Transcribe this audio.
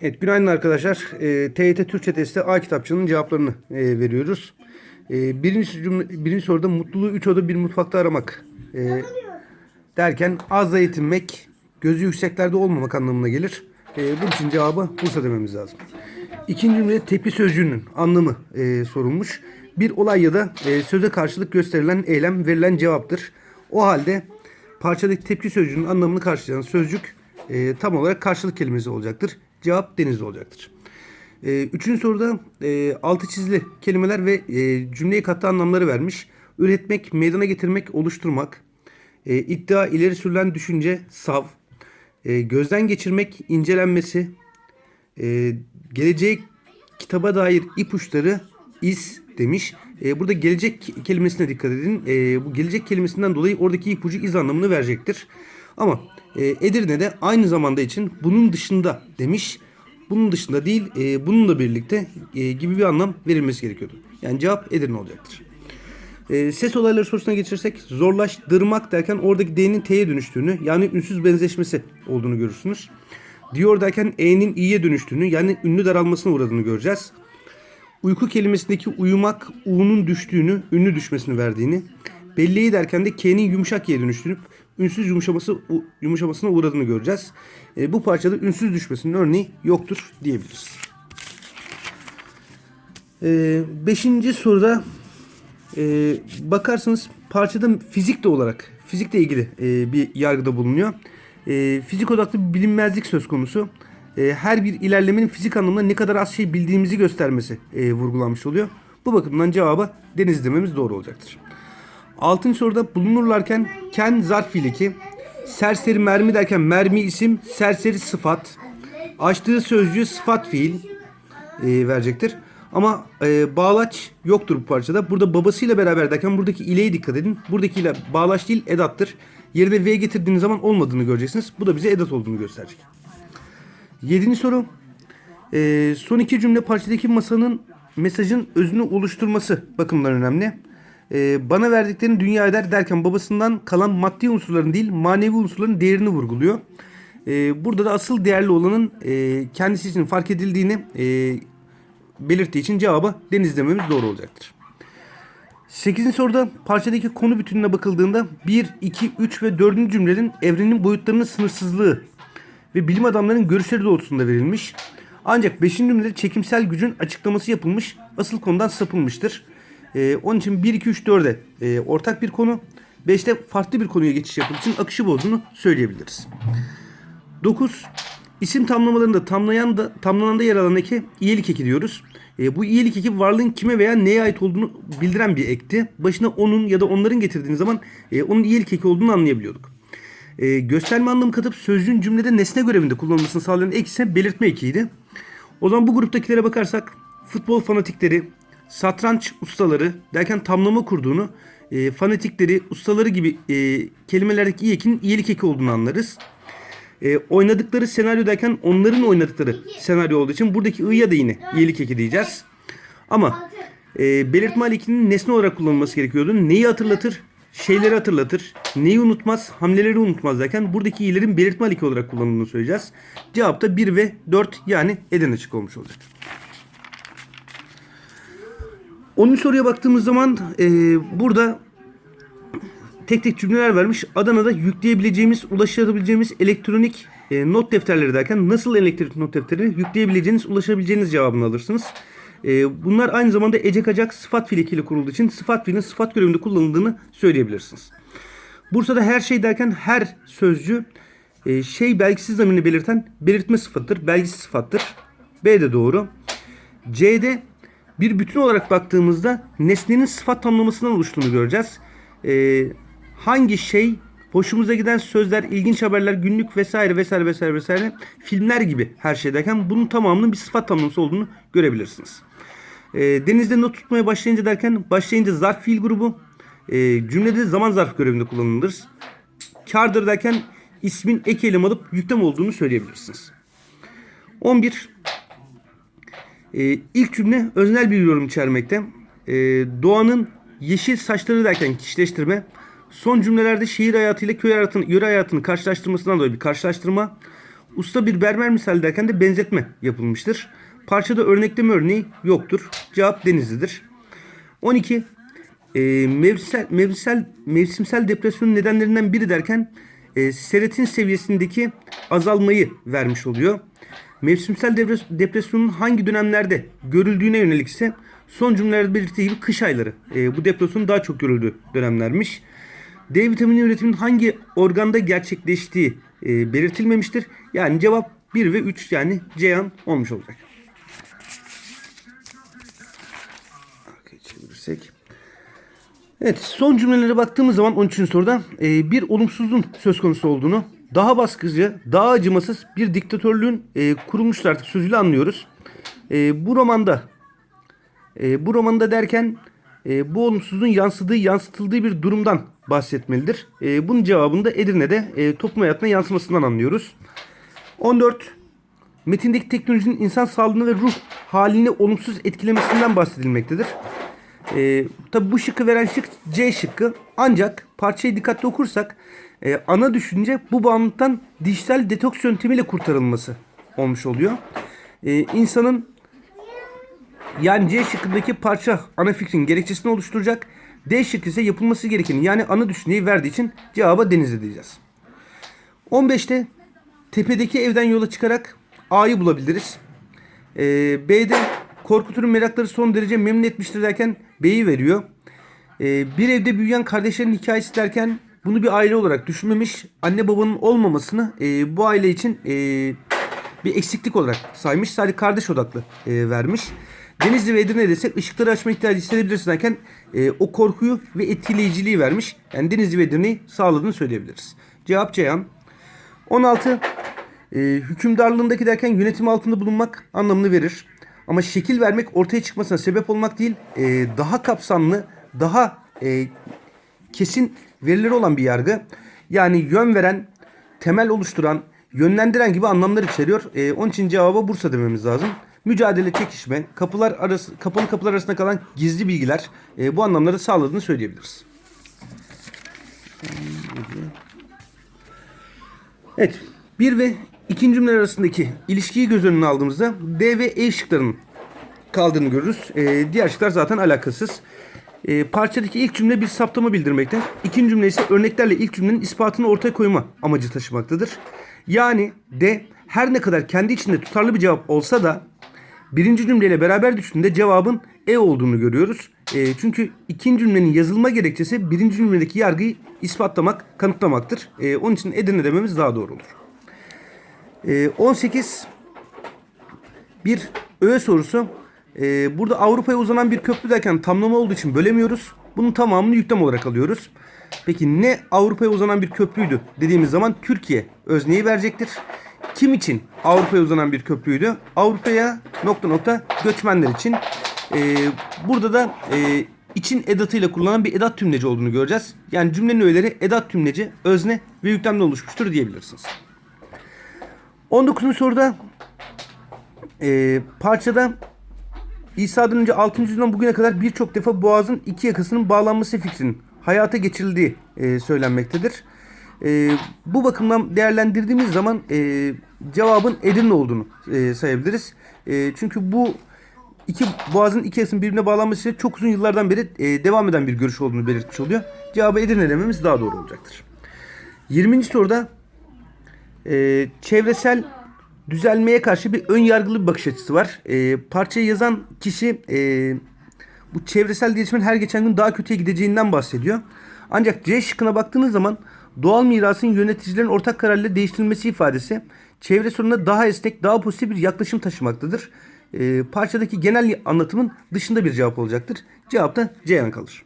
Evet, günaydın arkadaşlar. E, TYT Türkçe testi A kitapçının cevaplarını e, veriyoruz. E, birinci, cümle, birinci soruda mutluluğu üç oda bir mutfakta aramak e, derken azla yetinmek, gözü yükseklerde olmamak anlamına gelir. E, bunun için cevabı Bursa dememiz lazım. İkinci cümlede tepki sözcüğünün anlamı e, sorulmuş. Bir olay ya da e, söze karşılık gösterilen eylem verilen cevaptır. O halde parçadaki tepki sözcüğünün anlamını karşılayan sözcük e, tam olarak karşılık kelimesi olacaktır. Cevap deniz olacaktır. E, üçüncü soruda e, altı çizili kelimeler ve e, cümleye kattığı anlamları vermiş. Üretmek, meydana getirmek, oluşturmak. E, iddia, ileri sürülen düşünce, sav. E, gözden geçirmek, incelenmesi. E, geleceğe kitaba dair ipuçları, iz demiş. E, burada gelecek kelimesine dikkat edin. E, bu gelecek kelimesinden dolayı oradaki ipucu iz anlamını verecektir. Ama e, Edirne'de aynı zamanda için bunun dışında demiş. Bunun dışında değil, e, bununla birlikte e, gibi bir anlam verilmesi gerekiyordu. Yani cevap Edirne olacaktır. E, ses olayları sorusuna geçirsek zorlaştırmak derken oradaki D'nin T'ye dönüştüğünü yani ünsüz benzeşmesi olduğunu görürsünüz. Diyor derken E'nin İ'ye dönüştüğünü yani ünlü daralmasına uğradığını göreceğiz. Uyku kelimesindeki uyumak U'nun düştüğünü, ünlü düşmesini verdiğini, belleği derken de K'nin yumuşak Y'ye dönüştürüp ünsüz yumuşaması yumuşamasına uğradığını göreceğiz. E, bu parçada ünsüz düşmesinin örneği yoktur diyebiliriz. E, beşinci soruda e, bakarsanız parçada fizikle olarak, fizikle ilgili e, bir yargıda bulunuyor. E, fizik odaklı bir bilinmezlik söz konusu. E, her bir ilerlemenin fizik anlamında ne kadar az şey bildiğimizi göstermesi e, vurgulanmış oluyor. Bu bakımdan cevaba deniz dememiz doğru olacaktır. Altıncı soruda bulunurlarken ken zarf fiiliki, serseri mermi derken mermi isim, serseri sıfat, açtığı sözcüğü sıfat fiil e, verecektir. Ama e, bağlaç yoktur bu parçada. Burada babasıyla beraber derken buradaki ileye dikkat edin. Buradaki ile bağlaç değil edattır. Yerine V getirdiğiniz zaman olmadığını göreceksiniz. Bu da bize edat olduğunu gösterecek. Yedinci soru. Ee, son iki cümle parçadaki masanın mesajın özünü oluşturması bakımından önemli. Ee, bana verdiklerini dünya eder derken babasından kalan maddi unsurların değil manevi unsurların değerini vurguluyor. Ee, burada da asıl değerli olanın e, kendisi için fark edildiğini e, belirttiği için cevabı deniz dememiz doğru olacaktır. 8. soruda parçadaki konu bütününe bakıldığında 1, 2, 3 ve 4. cümlenin evrenin boyutlarının sınırsızlığı ve bilim adamlarının görüşleri doğrultusunda verilmiş. Ancak 5. cümlede çekimsel gücün açıklaması yapılmış, asıl konudan sapılmıştır. Ee, onun için 1, 2, 3, 4'e e, ortak bir konu, 5'te farklı bir konuya geçiş yapıldığı için akışı bozduğunu söyleyebiliriz. 9. İsim tamlamalarında tamlayan da tamlananda yer alan eke iyilik eki diyoruz. E, bu iyilik eki varlığın kime veya neye ait olduğunu bildiren bir ekti. Başına onun ya da onların getirdiğiniz zaman e, onun iyilik eki olduğunu anlayabiliyorduk. E, gösterme anlamı katıp sözcüğün cümlede nesne görevinde kullanılmasını sağlayan ek ise belirtme ekiydi. O zaman bu gruptakilere bakarsak futbol fanatikleri, satranç ustaları derken tamlama kurduğunu, e, fanatikleri, ustaları gibi e, kelimelerdeki iyi ekin iyilik eki olduğunu anlarız. E, oynadıkları senaryo derken onların oynadıkları senaryo olduğu için buradaki i'ya da yine iyilik eki diyeceğiz. Ama e, belirtme hareketinin nesne olarak kullanılması gerekiyordu. Neyi hatırlatır? Şeyleri hatırlatır. Neyi unutmaz? Hamleleri unutmaz derken buradaki i'lerin belirtme haleki olarak kullanıldığını söyleyeceğiz. Cevap da 1 ve 4 yani eden açık olmuş olacak. 10. soruya baktığımız zaman e, burada tek tek cümleler vermiş. Adana'da yükleyebileceğimiz, ulaşabileceğimiz elektronik e, not defterleri derken nasıl elektronik not defteri yükleyebileceğiniz, ulaşabileceğiniz cevabını alırsınız. E, bunlar aynı zamanda ecek acak sıfat fiili ile kurulduğu için sıfat fiilin sıfat görevinde kullanıldığını söyleyebilirsiniz. Bursa'da her şey derken her sözcü e, şey belgisiz zamirini belirten belirtme sıfatıdır. Belgisiz sıfattır. B de doğru. C'de bir bütün olarak baktığımızda nesnenin sıfat tamlamasından oluştuğunu göreceğiz. Ee, hangi şey hoşumuza giden sözler, ilginç haberler, günlük vesaire vesaire vesaire vesaire filmler gibi her şey derken bunun tamamının bir sıfat tamlaması olduğunu görebilirsiniz. Ee, denizde not tutmaya başlayınca derken başlayınca zarf fiil grubu e, cümlede zaman zarf görevinde kullanılır. Kardır derken ismin ek eylem alıp yüklem olduğunu söyleyebilirsiniz. 11. Ee, ilk cümle öznel bir yorum içermekte. Ee, doğanın yeşil saçları derken kişileştirme. Son cümlelerde şehir hayatıyla köy hayatını, yöre hayatını karşılaştırmasından dolayı bir karşılaştırma. Usta bir berber misal derken de benzetme yapılmıştır. Parçada örnekleme örneği yoktur. Cevap Denizli'dir. 12. E, mevsimsel, mevsimsel, mevsimsel depresyonun nedenlerinden biri derken e, serotonin seviyesindeki azalmayı vermiş oluyor. Mevsimsel depres- depresyonun hangi dönemlerde görüldüğüne yönelik ise son cümlelerde belirttiği gibi kış ayları e, bu depresyonun daha çok görüldüğü dönemlermiş. D vitamini üretiminin hangi organda gerçekleştiği e, belirtilmemiştir. Yani cevap 1 ve 3 yani Ceyhan olmuş olacak. Arkaya çevirirsek. Evet son cümlelere baktığımız zaman 13. soruda e, bir olumsuzluğun söz konusu olduğunu daha baskıcı, daha acımasız bir diktatörlüğün e, kurulmuştur artık sözüyle anlıyoruz. E, bu romanda e, bu romanda derken e, bu olumsuzluğun yansıdığı, yansıtıldığı bir durumdan bahsetmelidir. E, bunun cevabını da Edirne'de e, toplum hayatına yansımasından anlıyoruz. 14. Metindeki teknolojinin insan sağlığını ve ruh halini olumsuz etkilemesinden bahsedilmektedir. E, tabi bu şıkkı veren şık C şıkkı. Ancak parçayı dikkatli okursak e, ana düşünce bu bağımlılıktan dijital detoks yöntemiyle kurtarılması olmuş oluyor. E, insanın yani C şıkkındaki parça ana fikrin gerekçesini oluşturacak. D şıkkı ise yapılması gerekeni yani ana düşünceyi verdiği için cevaba Denizli diyeceğiz. 15'te tepedeki evden yola çıkarak A'yı bulabiliriz. Ee, B'de Korkut'un merakları son derece memnun etmiştir derken B'yi veriyor. Ee, bir evde büyüyen kardeşlerin hikayesi derken bunu bir aile olarak düşünmemiş. Anne babanın olmamasını e, bu aile için e, bir eksiklik olarak saymış. Sadece kardeş odaklı e, vermiş. Denizli ve Edirne desek ışıkları açma ihtiyacı hissedebilirsin derken e, o korkuyu ve etkileyiciliği vermiş. Yani Denizli ve Edirne'yi sağladığını söyleyebiliriz. Cevap Ceyhan. 16. E, hükümdarlığındaki derken yönetim altında bulunmak anlamını verir. Ama şekil vermek ortaya çıkmasına sebep olmak değil, e, daha kapsamlı, daha e, kesin verileri olan bir yargı. Yani yön veren, temel oluşturan, yönlendiren gibi anlamlar içeriyor. E, onun için cevaba Bursa dememiz lazım. Mücadele, çekişme, kapılar arası, kapalı kapılar arasında kalan gizli bilgiler e, bu anlamları sağladığını söyleyebiliriz. Evet. Bir ve ikinci cümleler arasındaki ilişkiyi göz önüne aldığımızda D ve E şıklarının kaldığını görürüz. Ee, diğer şıklar zaten alakasız. Ee, parçadaki ilk cümle bir saptama bildirmekte. İkinci cümle ise örneklerle ilk cümlenin ispatını ortaya koyma amacı taşımaktadır. Yani D her ne kadar kendi içinde tutarlı bir cevap olsa da birinci cümleyle beraber düşündüğünde cevabın E olduğunu görüyoruz. Ee, çünkü ikinci cümlenin yazılma gerekçesi birinci cümledeki yargıyı ispatlamak, kanıtlamaktır. Ee, onun için Edirne dememiz daha doğru olur. Ee, 18 bir öğe sorusu. Ee, burada Avrupa'ya uzanan bir köprü derken tamlama olduğu için bölemiyoruz. Bunun tamamını yüklem olarak alıyoruz. Peki ne Avrupa'ya uzanan bir köprüydü dediğimiz zaman Türkiye özneyi verecektir. Kim için Avrupa'ya uzanan bir köprüydü? Avrupa'ya nokta nokta göçmenler için. Ee, burada da e, için edatıyla kullanılan bir edat tümleci olduğunu göreceğiz. Yani cümlenin öğeleri edat tümleci, özne ve yüklemden oluşmuştur diyebilirsiniz. 19. soruda e, parçada İsa'dan önce 6. yüzyıldan bugüne kadar birçok defa boğazın iki yakasının bağlanması fikrinin hayata geçirildiği e, söylenmektedir. E, bu bakımdan değerlendirdiğimiz zaman e, cevabın Edirne olduğunu e, sayabiliriz. E, çünkü bu iki boğazın iki yakasının birbirine bağlanması çok uzun yıllardan beri e, devam eden bir görüş olduğunu belirtmiş oluyor. Cevabı Edirne dememiz daha doğru olacaktır. 20. soruda e, çevresel düzelmeye karşı bir ön yargılı bir bakış açısı var. E, parçayı yazan kişi e, bu çevresel gelişmenin her geçen gün daha kötüye gideceğinden bahsediyor. Ancak C şıkkına baktığınız zaman doğal mirasın yöneticilerin ortak kararıyla değiştirilmesi ifadesi çevre sorununa daha esnek, daha pozitif bir yaklaşım taşımaktadır. E, parçadaki genel anlatımın dışında bir cevap olacaktır. Cevap da Ceyhan kalır.